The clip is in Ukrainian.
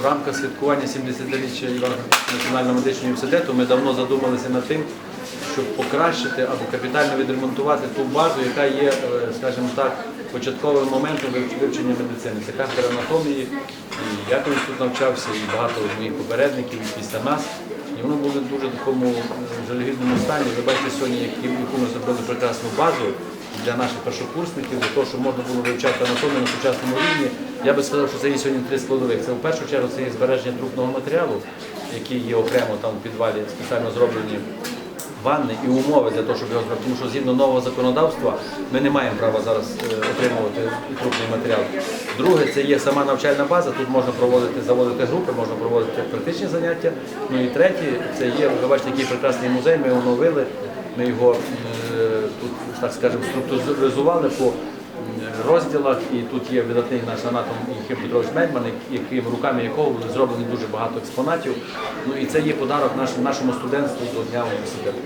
в рамках святкування 70-річчя Івано-Франківського національного медичного університету ми давно задумалися над тим, щоб покращити або капітально відремонтувати ту базу, яка є, е, скажімо так, початковим моментом вивчення медицини. Це кафедра анатомії. І я колись тут навчався, і багато моїх попередників і після нас. І воно було в дуже такому е, жалюгідному стані. Ви бачите сьогодні, яку ми зробили прекрасну базу для наших першокурсників, для того, щоб можна було вивчати анатомію на сучасному рівні. Я би сказав, що це є сьогодні три складових. Це в першу чергу це є збереження трупного матеріалу, який є окремо там в підвалі спеціально зроблені ванни і умови для того, щоб його збирати. Тому що згідно нового законодавства ми не маємо права зараз е, отримувати трупний матеріал. Друге, це є сама навчальна база. Тут можна проводити, заводити групи, можна проводити практичні заняття. Ну і третє, це є, ви бачите, який прекрасний музей, ми оновили. Ми його е, тут, так скажемо, структуризували по розділах, і тут є видатний наш анатом Єхим Петрович Мельман, яким руками якого було зроблено дуже багато експонатів. Ну і це є подарок нашому, студентству до Дня університету.